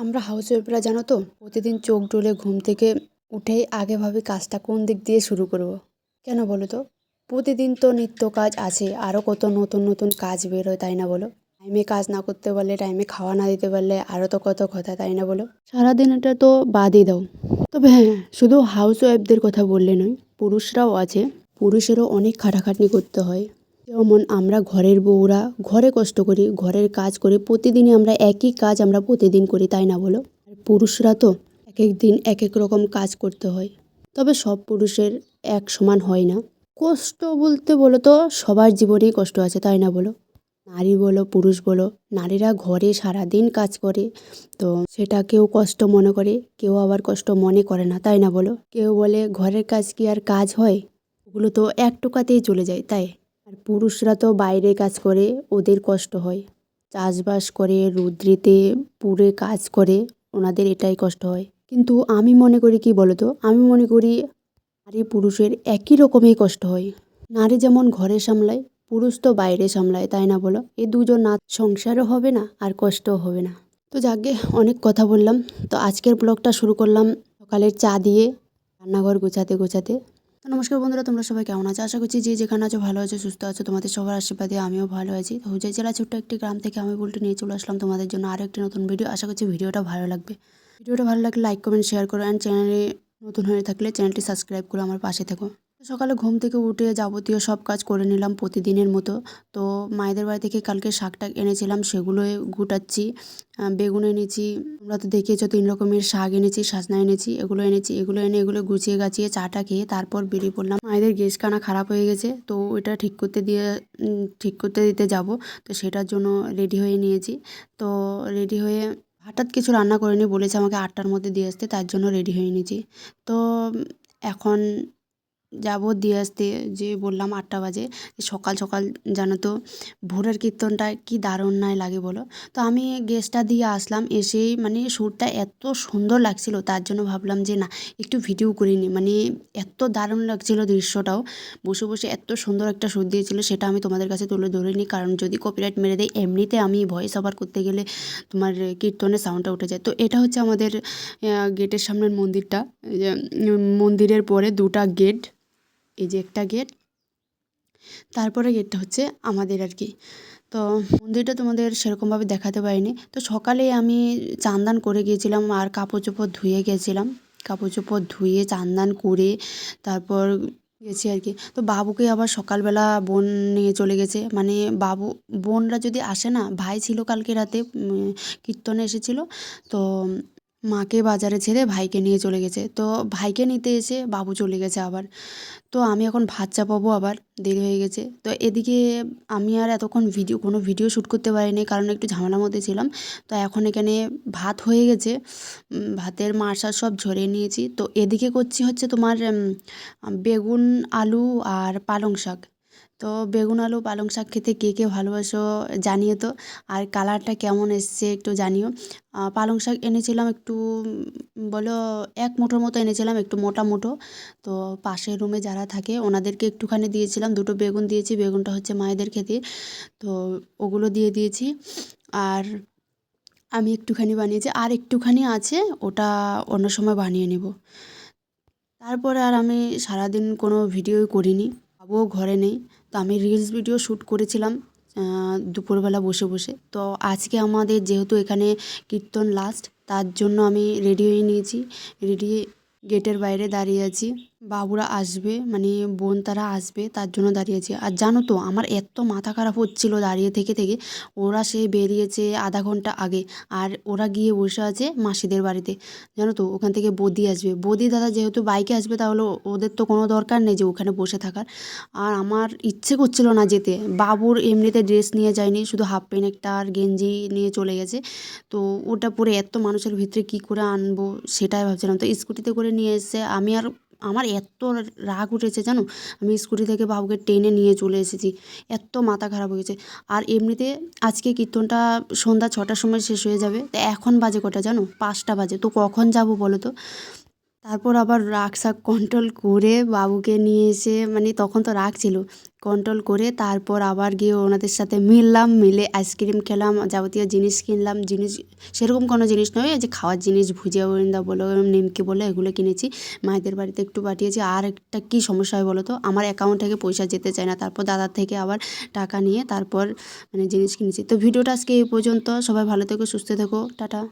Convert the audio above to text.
আমরা হাউস ওয়াইফরা জানো তো, প্রতিদিন চোখ ডলে ঘুম থেকে উঠেই আগে ভাবি কাজটা কোন দিক দিয়ে শুরু করব। কেন বলো তো? প্রতিদিন তো নিত্য কাজ আছে আরও কত নতুন নতুন কাজ বেরোয় তাই না বলো? টাইমে কাজ না করতে পারলে টাইমে খাওয়া না দিতে পারলে আরও তো কত কথা, তাই না বলো? সারাদিন এটা তো বাদই দাও। তবে হ্যাঁ শুধু হাউস ওয়াইফদের কথা বললে নয়, পুরুষরাও আছে, পুরুষেরও অনেক খাটাখাটনি করতে হয়। যেমন আমরা ঘরের বউরা ঘরে কষ্ট করি, ঘরের কাজ করি, প্রতিদিনই আমরা একই কাজ আমরা প্রতিদিন করি, তাই না বলো? আর পুরুষরা তো এক এক দিন এক এক রকম কাজ করতে হয়। তবে সব পুরুষের এক সমান হয় না। কষ্ট বলতে বলো তো, সবার জীবনেই কষ্ট আছে, তাই না বলো? নারী বলো, পুরুষ বলো, নারীরা ঘরে সারাদিন কাজ করে, তো সেটা কেউ কষ্ট মনে করে, কেউ আবার কষ্ট মনে করে না, তাই না বলো? কেউ বলে ঘরের কাজ কি আর কাজ হয়? ওগুলো তো এক টোকাতেই চলে যায়, তাই? আর পুরুষরা তো বাইরে কাজ করে, ওদের কষ্ট হয়। চাষবাস করে, রুদ্রিতে পুরে কাজ করে, ওনাদের এটাই কষ্ট হয়। কিন্তু আমি মনে করি কি বলতো? আমি মনে করি নারী পুরুষের একই রকমই কষ্ট হয়। নারী যেমন ঘরে সামলায়, পুরুষ তো বাইরে সামলায়, তাই না বলো? এ দুজন না, সংসারও হবে না, আর কষ্টও হবে না। তো যাকে, অনেক কথা বললাম। তো আজকের ব্লগটা শুরু করলাম সকালের চা দিয়ে, রান্নাঘর গোছাতে গোছাতে। তো নমস্কার বন্ধুরা, তোমরা সবাই কেমন আছো? আশা করছি যে যেখানে আছো ভালো আছো, সুস্থ আছো, তোমাদের সবার আশীর্বাদে আমিও ভালো আছি। তো হুজাই জেলা ছোট্ট একটি গ্রাম থেকে আমি বলতে নিয়ে চলে আসলাম তোমাদের জন্য আরও একটি নতুন ভিডিও আশা করছি ভিডিওটা ভালো লাগবে। ভিডিওটা ভালো লাগলে লাইক কমেন্ট শেয়ার করো অ্যান্ড চ্যানেলে নতুন হয়ে থাকলে চ্যানেলটি সাবস্ক্রাইব করো আমার পাশে থেকো। সকালে ঘুম থেকে উঠে যাবতীয় সব কাজ করে নিলাম প্রতিদিনের মতো। তো মায়েদের বাড়ি থেকে কালকে শাক টাক এনেছিলাম, সেগুলোই গুটাচ্ছি। বেগুন এনেছি, তোমরা তো দেখিয়েছো তিন রকমের শাক এনেছি সাজনা এনেছি, এগুলো এনেছি, এগুলো এনে এগুলো গুছিয়ে গাছিয়ে চাটা খেয়ে তারপর বেরিয়ে পড়লাম। মায়েদের গ্যাস কানা খারাপ হয়ে গেছে, তো ওইটা ঠিক করতে দিয়ে ঠিক করতে দিতে যাব। তো সেটার জন্য রেডি হয়ে নিয়েছি। তো রেডি হয়ে হঠাৎ কিছু রান্না করে করিনি, বলেছে আমাকে আটটার মধ্যে দিয়ে আসতে, তার জন্য রেডি হয়ে নিয়েছি। তো এখন যাব দিয়ে আসতে, যে বললাম আটটা বাজে সকাল সকাল জানো তো ভোরের কীর্তনটা কি দারুণ নাই লাগে বলো। তো আমি গ্যাসটা দিয়ে আসলাম, এসেই মানে সুরটা এত সুন্দর লাগছিল, তার জন্য ভাবলাম যে না, একটু ভিডিও করে নিই মানে এত দারুণ লাগছিল দৃশ্যটাও, বসে বসে এত সুন্দর একটা সুর দিয়েছিল, সেটা আমি তোমাদের কাছে তুলে ধরে নিই কারণ যদি কপিরাইট মেরে দেয় এমনিতে আমি ভয়েস ওভার করতে গেলে তোমার কীর্তনের সাউন্ডটা উঠে যায়। তো এটা হচ্ছে আমাদের গেটের সামনের মন্দিরটা মন্দিরের পরে দুটা গেট এই যে একটা গেট তারপরে গেটটা হচ্ছে আমাদের আর কি। তো মন্দিরটা তোমাদের সেরকমভাবে দেখাতে পারিনি। তো সকালে আমি চান্দান করে গিয়েছিলাম আর কাপড় চোপড় ধুয়ে গেছিলাম। কাপড় চোপড় ধুয়ে, চান্দান করে তারপর গেছি আর কি। তো বাবুকে আবার সকালবেলা বোন নিয়ে চলে গেছে। মানে বাবু, বোনরা যদি আসে না, ভাই ছিল কালকে রাতে কীর্তনে এসেছিল। তো মাকে বাজারে ছেড়ে ভাইকে নিয়ে চলে গেছে। তো ভাইকে নিতে এসে বাবু চলে গেছে আবার। তো আমি এখন ভাত চাপাবো আবার, দেরি হয়ে গেছে। তো এদিকে আমি আর এতক্ষণ ভিডিও, কোনো ভিডিও শ্যুট করতে পারিনি, কারণ একটু ঝামেলার মধ্যে ছিলাম। তো এখন এখানে ভাত হয়ে গেছে। ভাতের মার শাক সব ঝরিয়ে নিয়েছি। তো এদিকে করছি হচ্ছে তোমার বেগুন, আলু আর পালং শাক। তো বেগুন আলু, পালং শাক খেতে কে কে ভালোবাসো জানিও তো। আর কালারটা কেমন এসছে একটু জানিও। পালং শাক এনেছিলাম একটু বলো এক মুঠোর মতো এনেছিলাম, একটু মোটা মুঠো। তো পাশের রুমে যারা থাকে ওনাদেরকে একটুখানি দিয়েছিলাম, দুটো বেগুন দিয়েছি, বেগুনটা হচ্ছে মায়েদের খেতে। তো ওগুলো দিয়ে দিয়েছি। আর আমি একটুখানি বানিয়েছি, আর একটুখানি আছে, ওটা অন্য সময় বানিয়ে নেব। তারপরে আর আমি সারাদিন কোনো ভিডিওই করিনি বাবুও ঘরে নেই। তো আমি রিলস ভিডিও শ্যুট করেছিলাম দুপুরবেলা বসে বসে। তো আজকে আমাদের যেহেতু এখানে কীর্তন লাস্ট তার জন্য আমি রেডি হয়ে নিয়েছি রেডি গেটের বাইরে দাঁড়িয়ে আছি। বাবুরা আসবে মানে বোন তারা আসবে, তার জন্য দাঁড়িয়ে আছি আর জানো তো, আমার এত মাথা খারাপ হচ্ছিল দাঁড়িয়ে থেকে থেকে, ওরা সে বেরিয়েছে আধা ঘণ্টা আগে, আর ওরা গিয়ে বসে আছে মাসিদের বাড়িতে। জানো তো, ওখান থেকে বদি আসবে। বদি দাদা যেহেতু বাইকে আসবে, তাহলে ওদের তো কোনো দরকার নেই যে ওখানে বসে থাকার। আর আমার ইচ্ছে করছিল না যেতে। বাবুর এমনিতে ড্রেস নিয়ে যায়নি, শুধু হাফ প্যান্ট একটা আর গেঞ্জি নিয়ে চলে গেছে। তো ওটা পরে এত মানুষের ভিতরে কী করে আনব, সেটাই ভাবছিলাম। তো স্কুটিতে করে নিয়ে এসে আমি আর আমার এত রাগ উঠেছে জানো? আমি স্কুটি থেকে বাবুকে টেনে নিয়ে চলে এসেছি। এত মাথা খারাপ হয়ে আর এমনিতে আজকে কীর্তনটা সন্ধ্যা ছটার সময় শেষ হয়ে যাবে। তো এখন বাজে কটা জানো? পাঁচটা বাজে। তো কখন যাব বলো তো? তারপর আবার রাগ শাক কন্ট্রোল করে বাবুকে নিয়ে এসে মানে তখন তো রাগ ছিল কন্ট্রোল করে তারপর আবার গিয়ে ওনাদের সাথে মিললাম, মিলে আইসক্রিম খেলাম, যাবতীয় জিনিস কিনলাম, জিনিস, সেরকম কোনো জিনিস নয় যে খাওয়ার জিনিস, ভুজিয়া গোবিন্দা বলো নিমকি বলো, এগুলো কিনেছি। মায়েদের বাড়িতে একটু পাঠিয়েছি, আর একটা কী সমস্যা হয় বলো তো, আমার অ্যাকাউন্ট থেকে পয়সা যেতে চায় না, তারপর দাদার থেকে আবার টাকা নিয়ে তারপর মানে জিনিস কিনেছি। তো ভিডিওটা আজকে এই পর্যন্ত, সবাই ভালো থেকো, সুস্থ থেকো, টাটা।